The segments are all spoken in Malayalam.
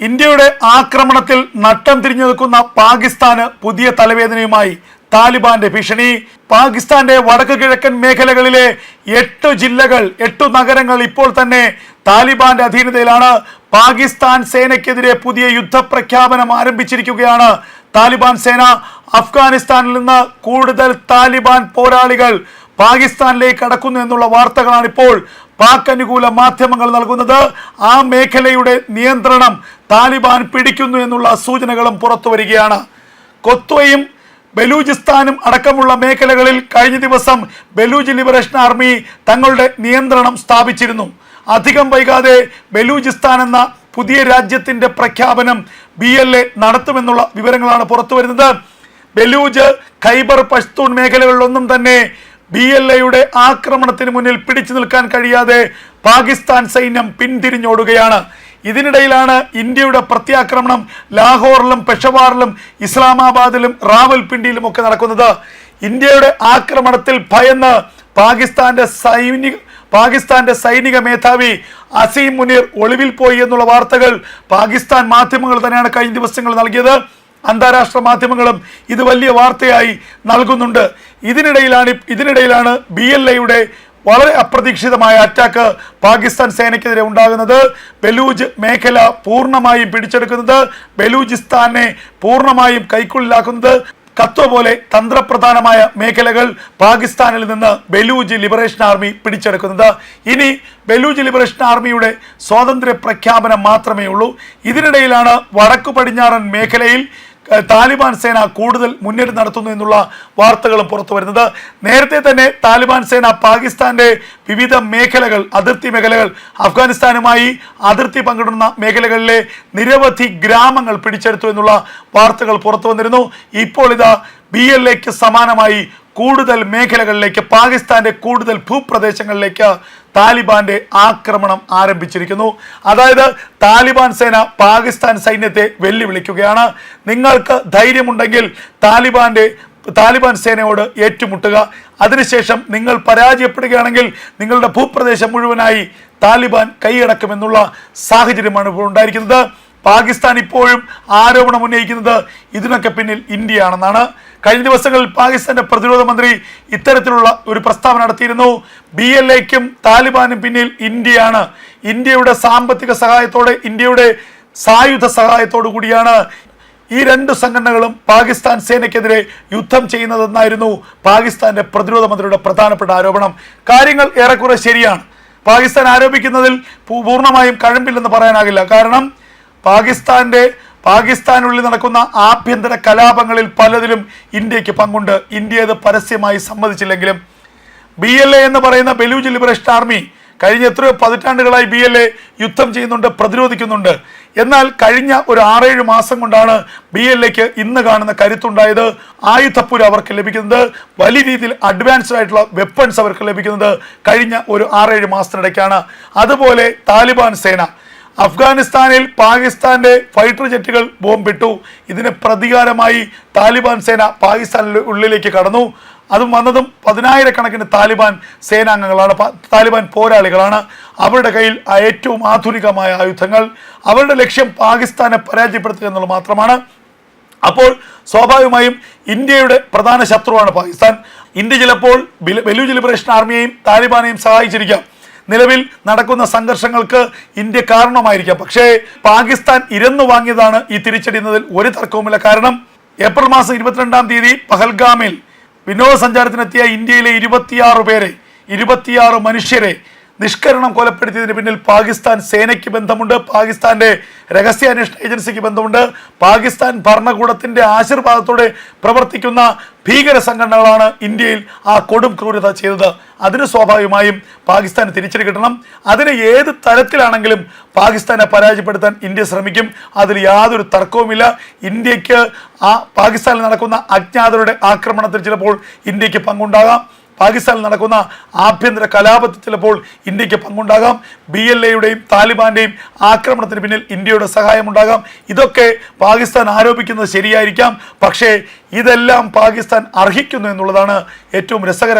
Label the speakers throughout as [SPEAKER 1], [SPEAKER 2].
[SPEAKER 1] ഇന്ത്യയുടെ ആക്രമണത്തിൽ നട്ടം തിരിഞ്ഞു നിൽക്കുന്ന പാകിസ്ഥാന് പുതിയ തലവേദനയുമായി താലിബാന്റെ ഭീഷണി. പാകിസ്ഥാന്റെ വടക്ക് കിഴക്കൻ മേഖലകളിലെ എട്ട് ജില്ലകൾ എട്ടു നഗരങ്ങൾ ഇപ്പോൾ തന്നെ താലിബാന്റെ അധീനതയിലാണ്. പാകിസ്ഥാൻ സേനയ്ക്കെതിരെ പുതിയ യുദ്ധപ്രഖ്യാപനം ആരംഭിച്ചിരിക്കുകയാണ് താലിബാൻ സേന. അഫ്ഗാനിസ്ഥാനിൽ നിന്ന് കൂടുതൽ താലിബാൻ പോരാളികൾ പാകിസ്ഥാനിലേക്ക് കടക്കുന്നു എന്നുള്ള വാർത്തകളാണ് ഇപ്പോൾ പാക് അനുകൂല മാധ്യമങ്ങൾ നൽകുന്നത് ആ മേഖലയുടെ നിയന്ത്രണം താലിബാൻ പിടിക്കുന്നു എന്നുള്ള സൂചനകളും പുറത്തു വരികയാണ്. കൊത്വയും ബലൂചിസ്ഥാനും അടക്കമുള്ള മേഖലകളിൽ കഴിഞ്ഞ ദിവസം ബലൂജ് ലിബറേഷൻ ആർമി തങ്ങളുടെ നിയന്ത്രണം സ്ഥാപിച്ചിരുന്നു. അധികം വൈകാതെ ബലൂചിസ്ഥാൻ എന്ന പുതിയ രാജ്യത്തിന്റെ പ്രഖ്യാപനം ബി എൽ എ നടത്തുമെന്നുള്ള വിവരങ്ങളാണ് പുറത്തു വരുന്നത്. ബലൂജ് ഖൈബർ പഷ്തൂൺ മേഖലകളിലൊന്നും തന്നെ ബി എൽ എയുടെ ആക്രമണത്തിന് മുന്നിൽ പിടിച്ചു നിൽക്കാൻ കഴിയാതെ പാകിസ്ഥാൻ സൈന്യം പിന്തിരിഞ്ഞോടുകയാണ്. ഇതിനിടയിലാണ് ഇന്ത്യയുടെ പ്രത്യാക്രമണം ലാഹോറിലും പെഷവാറിലും ഇസ്ലാമാബാദിലും റാവൽപിണ്ടിയിലും ഒക്കെ നടക്കുന്നത്. ഇന്ത്യയുടെ ആക്രമണത്തിൽ ഭയന്ന് പാകിസ്ഥാന്റെ സൈനിക പാകിസ്ഥാന്റെ സൈനിക മേധാവി അസീം മുനീർ ഒളിവിൽ പോയി എന്നുള്ള വാർത്തകൾ പാകിസ്ഥാൻ മാധ്യമങ്ങൾ തന്നെയാണ് കഴിഞ്ഞ ദിവസങ്ങൾ നൽകിയത്. അന്താരാഷ്ട്ര മാധ്യമങ്ങളും ഇത് വലിയ വാർത്തയായി നൽകുന്നുണ്ട്. ഇതിനിടയിലാണ് ഇതിനിടയിലാണ് ബി എൽ എയുടെ വളരെ അപ്രതീക്ഷിതമായ അറ്റാക്ക് പാകിസ്ഥാൻ സേനയ്ക്കെതിരെ ഉണ്ടാകുന്നത്. ബലൂജ് മേഖല പൂർണമായും പിടിച്ചെടുക്കുന്നത് ബലൂചിസ്ഥാനെ പൂർണമായും കൈക്കുള്ളിലാക്കുന്നത്. കത്വ പോലെ തന്ത്രപ്രധാനമായ മേഖലകൾ പാകിസ്ഥാനിൽ നിന്ന് ബലൂജ് ലിബറേഷൻ ആർമി പിടിച്ചെടുക്കുന്നത്. ഇനി ബലൂജ് ലിബറേഷൻ ആർമിയുടെ സ്വാതന്ത്ര്യ പ്രഖ്യാപനം മാത്രമേ ഉള്ളൂ ഇതിനിടയിലാണ് വടക്കു പടിഞ്ഞാറൻ മേഖലയിൽ താലിബാൻ സേന കൂടുതൽ മുന്നേറ്റം നടത്തുന്നു എന്നുള്ള വാർത്തകളും പുറത്തു വരുന്നത്. നേരത്തെ തന്നെ താലിബാൻ സേന പാകിസ്ഥാന്റെ വിവിധ മേഖലകൾ അതിർത്തി മേഖലകൾ അഫ്ഗാനിസ്ഥാനുമായി അതിർത്തി പങ്കിടുന്ന മേഖലകളിലെ നിരവധി ഗ്രാമങ്ങൾ പിടിച്ചെടുത്തു എന്നുള്ള വാർത്തകൾ പുറത്തു വന്നിരുന്നു. ഇപ്പോൾ ഇതാ ബി എൽ എക്ക് സമാനമായി കൂടുതൽ മേഖലകളിലേക്ക് പാകിസ്ഥാന്റെ കൂടുതൽ ഭൂപ്രദേശങ്ങളിലേക്ക് താലിബാന്റെ ആക്രമണം ആരംഭിച്ചിരിക്കുന്നു. അതായത് താലിബാൻ സേന പാകിസ്ഥാൻ സൈന്യത്തെ വെല്ലുവിളിക്കുകയാണ്. നിങ്ങൾക്ക് ധൈര്യമുണ്ടെങ്കിൽ താലിബാന്റെ താലിബാൻ സേനയോട് ഏറ്റുമുട്ടുക. അതിനുശേഷം നിങ്ങൾ പരാജയപ്പെടുകയാണെങ്കിൽ നിങ്ങളുടെ ഭൂപ്രദേശം മുഴുവനായി താലിബാൻ കൈയടക്കുമെന്നുള്ള സാഹചര്യമാണ് ഇപ്പോൾ ഉണ്ടായിരിക്കുന്നത്. പാകിസ്ഥാൻ ഇപ്പോഴും ആരോപണം ഉന്നയിക്കുന്നത് ഇതിനൊക്കെ പിന്നിൽ ഇന്ത്യയാണെന്നാണ്. കഴിഞ്ഞ ദിവസങ്ങളിൽ പാകിസ്ഥാന്റെ പ്രതിരോധ മന്ത്രി ഇത്തരത്തിലുള്ള ഒരു പ്രസ്താവന നടത്തിയിരുന്നു. ബി എൽ എക്കും താലിബാനും പിന്നിൽ ഇന്ത്യയാണ്. ഇന്ത്യയുടെ സാമ്പത്തിക സഹായത്തോടെ ഇന്ത്യയുടെ സായുധ സഹായത്തോടു കൂടിയാണ് ഈ രണ്ട് സംഘടനകളും പാകിസ്ഥാൻ സേനയ്ക്കെതിരെ യുദ്ധം ചെയ്യുന്നതെന്നായിരുന്നു പാകിസ്ഥാന്റെ പ്രതിരോധ മന്ത്രിയുടെ പ്രധാനപ്പെട്ട ആരോപണം. കാര്യങ്ങൾ ഏറെക്കുറെ ശരിയാണ്. പാകിസ്ഥാൻ ആരോപിക്കുന്നതിൽ പൂർണമായും കഴമ്പില്ലെന്ന് പറയാനാകില്ല. കാരണം പാകിസ്ഥാന്റെ പാകിസ്ഥാനുള്ളിൽ നടക്കുന്ന ആഭ്യന്തര കലാപങ്ങളിൽ പലതിലും ഇന്ത്യയ്ക്ക് പങ്കുണ്ട്. ഇന്ത്യ ഇത് പരസ്യമായി സമ്മതിച്ചില്ലെങ്കിലും ബി എൽ എ എന്ന് പറയുന്ന ബലൂജ് ലിബറേഷൻ ആർമി കഴിഞ്ഞ എത്രയോ പതിറ്റാണ്ടുകളായി ബി എൽ എ യുദ്ധം ചെയ്യുന്നുണ്ട് പ്രതിരോധിക്കുന്നുണ്ട്. എന്നാൽ കഴിഞ്ഞ ഒരു ആറേഴ് മാസം കൊണ്ടാണ് ബി എൽ എക്ക് ഇന്ന് കാണുന്ന കരുത്തുണ്ടായത് ആയുധപ്പുര അവർക്ക് ലഭിക്കുന്നത് വലിയ രീതിയിൽ അഡ്വാൻസ്ഡ് ആയിട്ടുള്ള വെപ്പൺസ് അവർക്ക് ലഭിക്കുന്നത് കഴിഞ്ഞ ഒരു ആറേഴ് മാസത്തിനിടയ്ക്കാണ്. അതുപോലെ താലിബാൻ സേന അഫ്ഗാനിസ്ഥാനിൽ പാകിസ്ഥാന്റെ ഫൈറ്റർ ജെറ്റുകൾ ബോംബിട്ടു. ഇതിന് പ്രതികാരമായി താലിബാൻ സേന പാകിസ്ഥാനിൽ ഉള്ളിലേക്ക് കടന്നു. അതും വന്നതും പതിനായിരക്കണക്കിന് താലിബാൻ സേനാംഗങ്ങളാണ് താലിബാൻ പോരാളികളാണ്. അവരുടെ കയ്യിൽ ഏറ്റവും ആധുനികമായ ആയുധങ്ങൾ. അവരുടെ ലക്ഷ്യം പാകിസ്ഥാനെ പരാജയപ്പെടുത്തുക എന്നുള്ളത് മാത്രമാണ്. അപ്പോൾ സ്വാഭാവികമായും ഇന്ത്യയുടെ പ്രധാന ശത്രുവാണ് പാകിസ്ഥാൻ. ഇന്ത്യ ചിലപ്പോൾ ബലൂജ് ലിബറേഷൻ ആർമിയെയും താലിബാനെയും സഹായിച്ചിരിക്കാം. നിലവിൽ നടക്കുന്ന സംഘർഷങ്ങൾക്ക് ഇന്ത്യ കാരണമായിരിക്കാം. പക്ഷേ പാകിസ്ഥാൻ ഇരന്നു വാങ്ങിയതാണ് ഈ തിരിച്ചടി എന്നതിൽ ഒരു തർക്കവുമില്ല. കാരണം ഏപ്രിൽ മാസം ഇരുപത്തിരണ്ടാം തീയതി പഹൽഗാമിൽ വിനോദസഞ്ചാരത്തിനെത്തിയ ഇന്ത്യയിലെ ഇരുപത്തിയാറ് പേരെ ഇരുപത്തിയാറ് മനുഷ്യരെ നിഷ്കരണം കൊലപ്പെടുത്തിയതിന് പിന്നിൽ പാകിസ്ഥാൻ സേനയ്ക്ക് ബന്ധമുണ്ട് പാകിസ്ഥാന്റെ രഹസ്യാന്വേഷണ ഏജൻസിക്ക് ബന്ധമുണ്ട്. പാകിസ്ഥാൻ ഭരണകൂടത്തിന്റെ ആശീർവാദത്തോടെ പ്രവർത്തിക്കുന്ന ഭീകര സംഘടനകളാണ് ഇന്ത്യയിൽ ആ കൊടും ക്രൂരത ചെയ്തത്. അതിന് സ്വാഭാവികമായും പാകിസ്ഥാന് തിരിച്ചടി കിട്ടണം. അതിന് ഏത് തരത്തിലാണെങ്കിലും പാകിസ്ഥാനെ പരാജയപ്പെടുത്താൻ ഇന്ത്യ ശ്രമിക്കും. അതിൽ യാതൊരു തർക്കവുമില്ല. ഇന്ത്യയ്ക്ക് ആ പാകിസ്ഥാനിൽ നടക്കുന്ന അജ്ഞാതരുടെ ആക്രമണത്തിൽ ചിലപ്പോൾ ഇന്ത്യയ്ക്ക് പങ്കുണ്ടാകാം. പാകിസ്ഥാനിൽ നടക്കുന്ന ആഭ്യന്തര കലാപത്തിൽ ചിലപ്പോൾ ഇന്ത്യയ്ക്ക് പങ്കുണ്ടാകാം. ബി എൽ എയുടെയും താലിബാന്റെയും ആക്രമണത്തിന് പിന്നിൽ ഇന്ത്യയുടെ സഹായമുണ്ടാകാം ഇതൊക്കെ പാകിസ്ഥാൻ ആരോപിക്കുന്നത് ശരിയായിരിക്കാം. പക്ഷേ ഇതെല്ലാം പാകിസ്ഥാൻ അർഹിക്കുന്നു എന്നുള്ളതാണ് ഏറ്റവും രസകര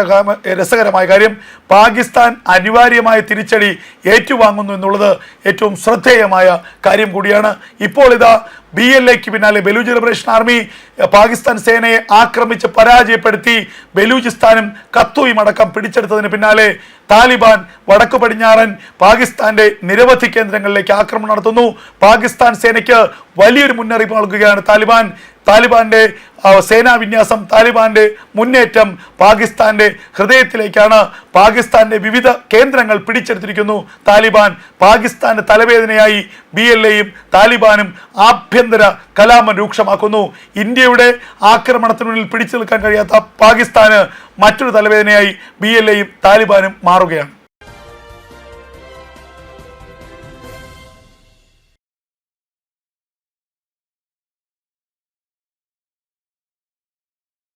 [SPEAKER 1] രസകരമായ കാര്യം. പാകിസ്ഥാൻ അനിവാര്യമായ തിരിച്ചടി ഏറ്റുവാങ്ങുന്നു എന്നുള്ളത് ഏറ്റവും ശ്രദ്ധേയമായ കാര്യം കൂടിയാണ്. ഇപ്പോൾ ഇതാ ബി എൽ എക്ക് പിന്നാലെ ബലൂജ് ലിബറേഷൻ ആർമി പാകിസ്ഥാൻ സേനയെ ആക്രമിച്ച് പരാജയപ്പെടുത്തി ബലൂചിസ്ഥാനും കത്തുയും അടക്കം പിടിച്ചെടുത്തതിന് പിന്നാലെ താലിബാൻ വടക്കു പടിഞ്ഞാറൻ പാകിസ്ഥാന്റെ നിരവധി കേന്ദ്രങ്ങളിലേക്ക് ആക്രമണം നടത്തുന്നു. പാകിസ്ഥാൻ സേനയ്ക്ക് വലിയൊരു മുന്നറിയിപ്പ് നൽകുകയാണ് താലിബാൻ. താലിബാന്റെ സേനാ വിന്യാസം താലിബാന്റെ മുന്നേറ്റം പാകിസ്ഥാന്റെ ഹൃദയത്തിലേക്കാണ്. പാകിസ്ഥാന്റെ വിവിധ കേന്ദ്രങ്ങൾ പിടിച്ചെടുത്തിരിക്കുന്നു. താലിബാൻ പാകിസ്ഥാന്റെ തലവേദനയായി ബി എൽ എയും താലിബാനും ആഭ്യന്തര കലാപം രൂക്ഷമാക്കുന്നു. ഇന്ത്യയുടെ ആക്രമണത്തിനുള്ളിൽ പിടിച്ചു നിൽക്കാൻ കഴിയാത്ത പാകിസ്ഥാന് മറ്റൊരു തലവേദനയായി ബി എൽ എയും താലിബാനും മാറുകയാണ്.